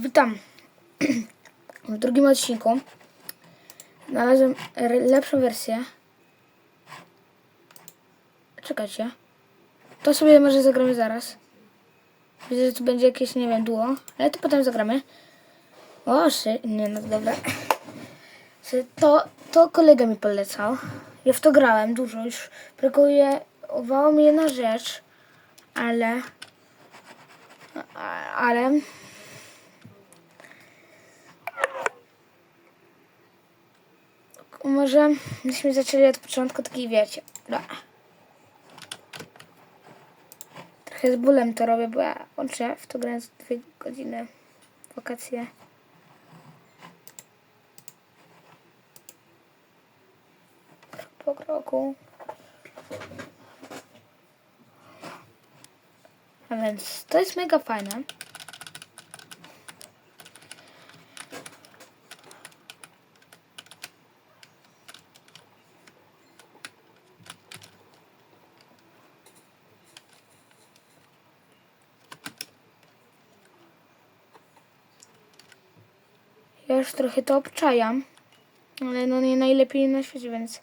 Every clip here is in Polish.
Witam w drugim odcinku. Znalazłem lepszą wersję. Czekajcie. To sobie może zagramy zaraz. Widzę, że tu będzie jakieś, nie wiem, duo. Ale to potem zagramy. O, szy... Nie, no dobra. To, to kolega mi polecał. Ja w to grałem dużo. Już brakuje... Uwało mi jedna rzecz. Ale... Ale... Może byśmy zaczęli od początku, taki wiecie. No. Trochę z bólem to robię, bo ja łączę w to z dwie godziny wakacje. Krok po kroku. A więc to jest mega fajne. Trochę to obczajam, ale no nie najlepiej na świecie, więc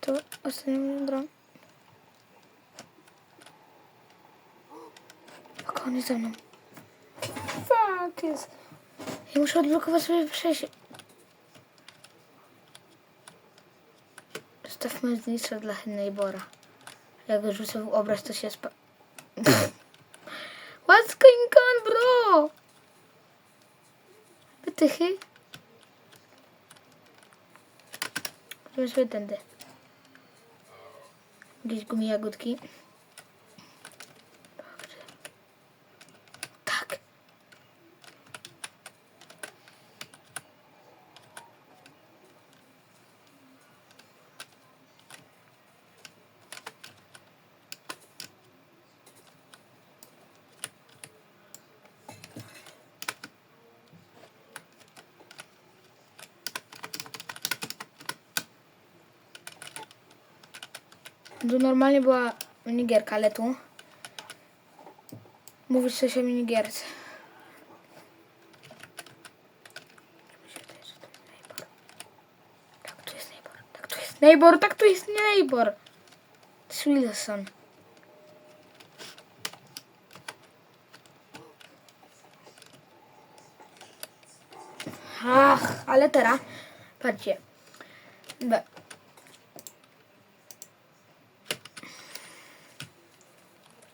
to ostatnią drogą. Oko, on jest ze mną. Fuck, jest. Ja muszę odblokować sobie przejście. Stawmy zniszczę dla Neighbora. Jak rzucę obraz, to się spa... What's going on, bro? Wytychy? Idziemy sobie tędy. Jakieś gumi jagódki. Dobrze. Tak. Tu normalnie była minigierka, ale tu mówisz coś o minigierce. Tak, tu jest neighbor. Tak, tu jest neighbor. Tak, tu jest neighbor. To. Ach, ale teraz, patrzcie.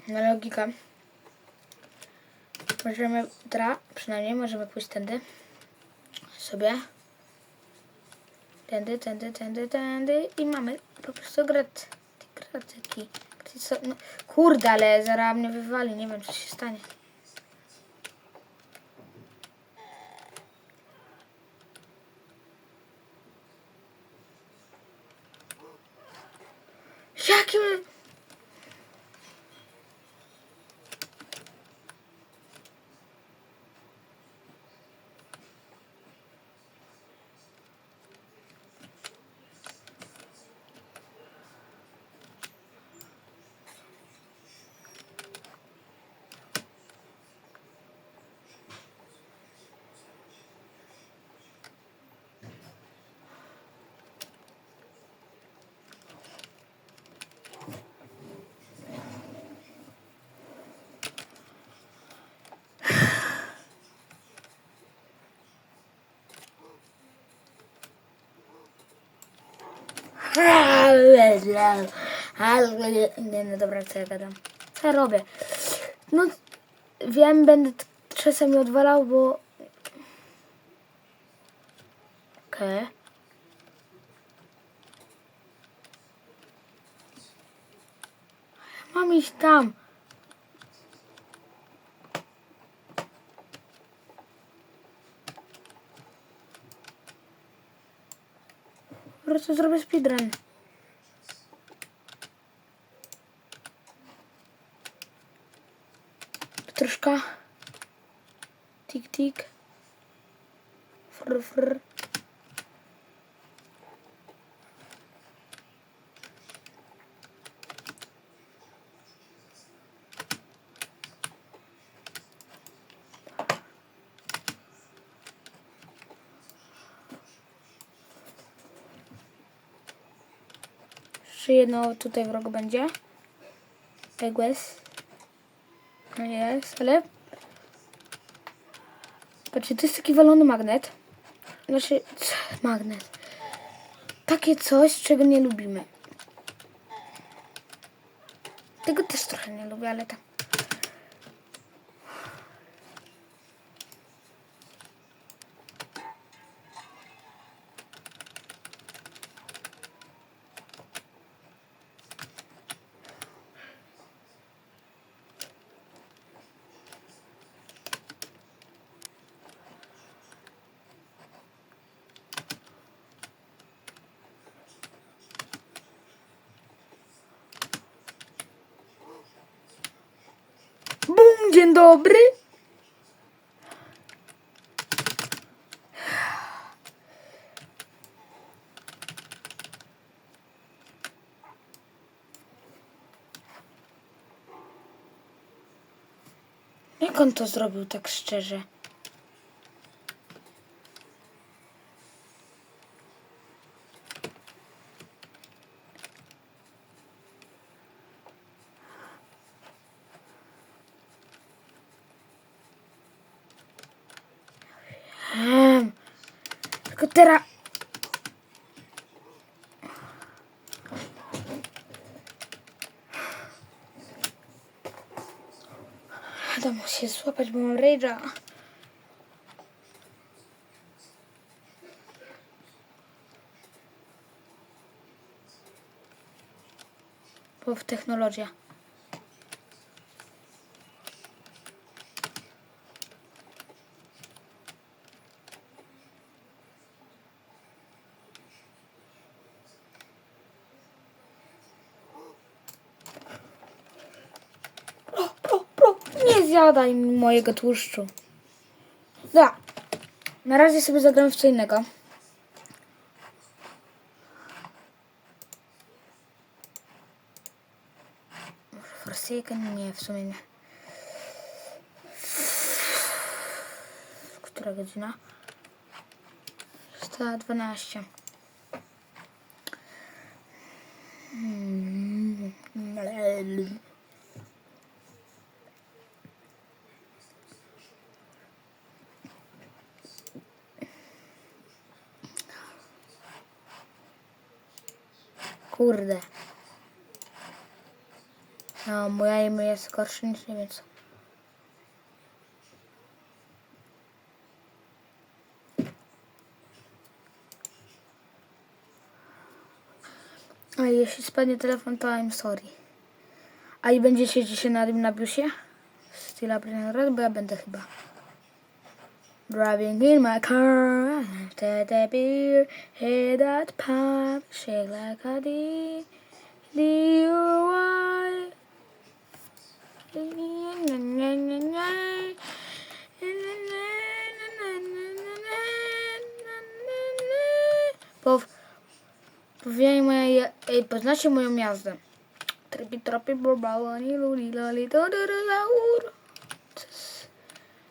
Na logika. Możemy, teraz przynajmniej możemy pójść tędy. Sobie. Tędy, tędy, tędy, tędy. I mamy po prostu grat. Gratyki. No, kurde, ale zaraz mnie wywali. Nie wiem, co się stanie. Nie, no dobra, co ja gadam? Co ja robię? No, wiem, będę czasami odwalał, bo... Okej. Mam iść tam. Po prostu zrobię speedrun. Troszkę. Tik, tik. Fr, fr. Jeszcze jedno tutaj w rogu będzie. Egłes. No jest, ale... Patrzcie, to jest taki walony magnet. Znaczy, magnet. Takie coś, czego nie lubimy. Tego też trochę nie lubię, ale tak. Dobry. Jak on to zrobił tak szczerze? Em, Tylko teraz... Musi się złapać, bo mam rage'a. Bo w technologia. Zjadaj mojego tłuszczu. Da. Na razie sobie zagram w co innego. Forsaken? Nie, w sumie nie. Która godzina? 112. Mm. Kurde. No, moja imię jest gorsze niż nie wiem co. A jeśli spadnie telefon, to I'm sorry. A i będziecie dzisiaj na tym na biusie? Still up in red, bo ja będę chyba. Driving in my car, after the beer, head that pump, shake like a D, D-U-Y. Pow... Powijaj moje... Ej, poznacie moją jazdę. Tripi, tropi, borbałani, luli, loli, do, do, do.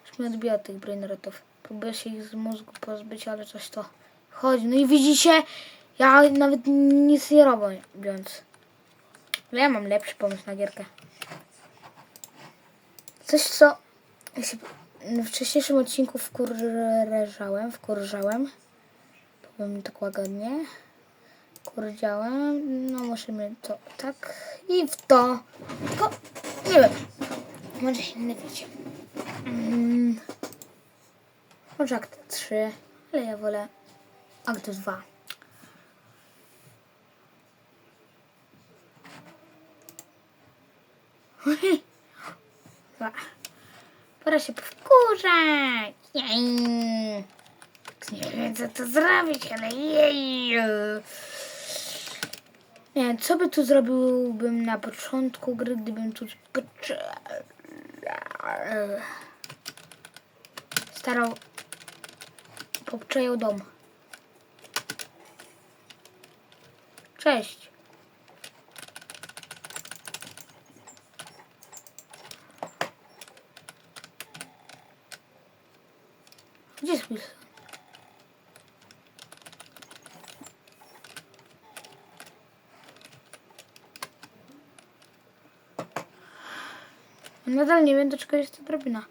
Już mi odbija tych brainrotów. Próbuję się ich z mózgu pozbyć, ale coś to chodzi. No i widzicie, ja nawet nic nie robię, więc... Ale ja mam lepszy pomysł na gierkę. Coś, co w wcześniejszym odcinku wkurżałem, wkurżałem. Powiem tak łagodnie. Kurdziałem. No musimy to tak i w to. Tylko nie wiem. Może inny wiecie. Mm. Może akt 3, ale ja wolę akt 2. Dwa. Pora się powkurzać. Jej. Nie wiem, co to zrobić, ale jej. Nie co by tu zrobiłbym na początku gry, gdybym tu starał Obczeją dom. Cześć. Gdzie jest Wilson? Nadal nie wiem, do czego jest ta drabina.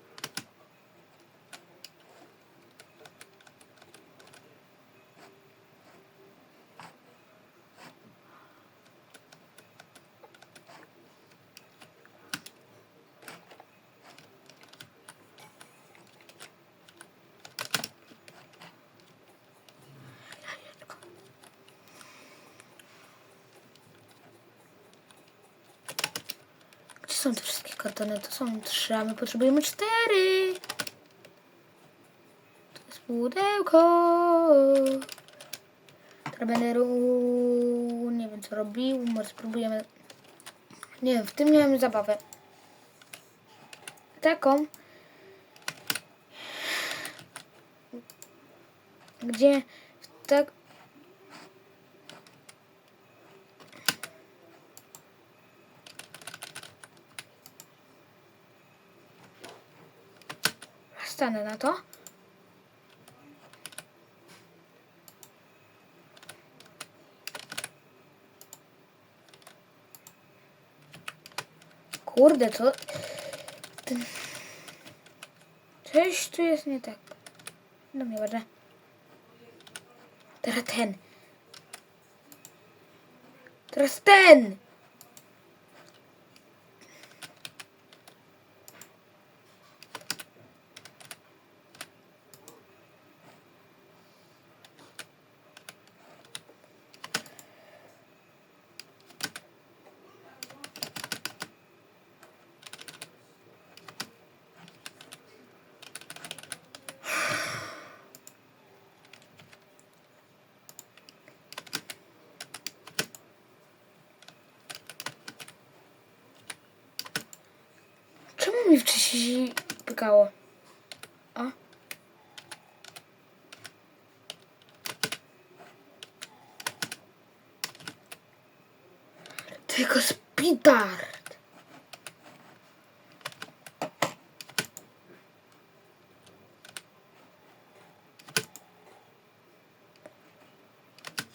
Kartony? To są trzy, a my potrzebujemy cztery. To jest pudełko. Teraz będę. Nie wiem co robił, może spróbujemy... Nie wiem, w tym miałem zabawę. Taką. Gdzie tak... Stanę na to. Kurde, to... Ten... Coś tu jest nie tak. No nieważne. Teraz ten. Teraz ten! Mi wcześniej pykało? O. Tylko spitard.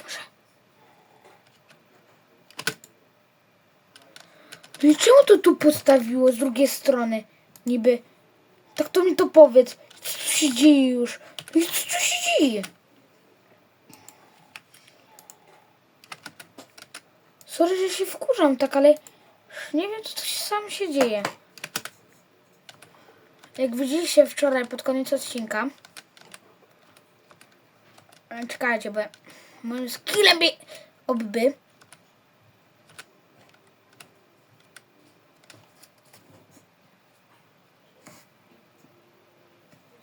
Może. No i to tu postawiło z drugiej strony? Niby. Tak to mi to powiedz. Co tu się dzieje już? No co tu się dzieje? Sorry, że się wkurzam tak, ale nie wiem, co tu się sam się dzieje. Jak widzieliście wczoraj pod koniec odcinka. Czekajcie, bo moim skillem by... Obby.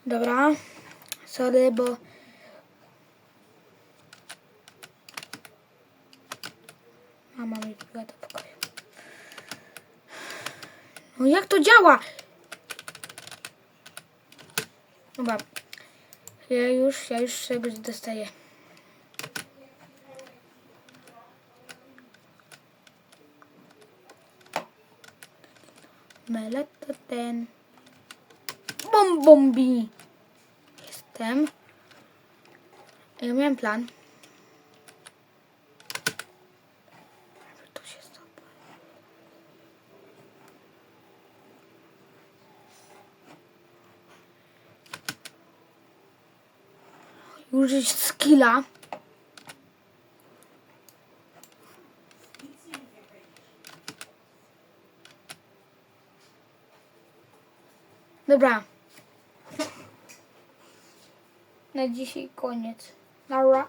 Dobra. Sorry, bo... Mama mi wbiła do pokoju. No jak to działa? Dobra. Ja już, ja już sobie dostaję. Meleta ten. Bom bombi. Jestem. Ja miałem plan. Użyć skilla. Dobra. Na dzisiaj koniec. Nara.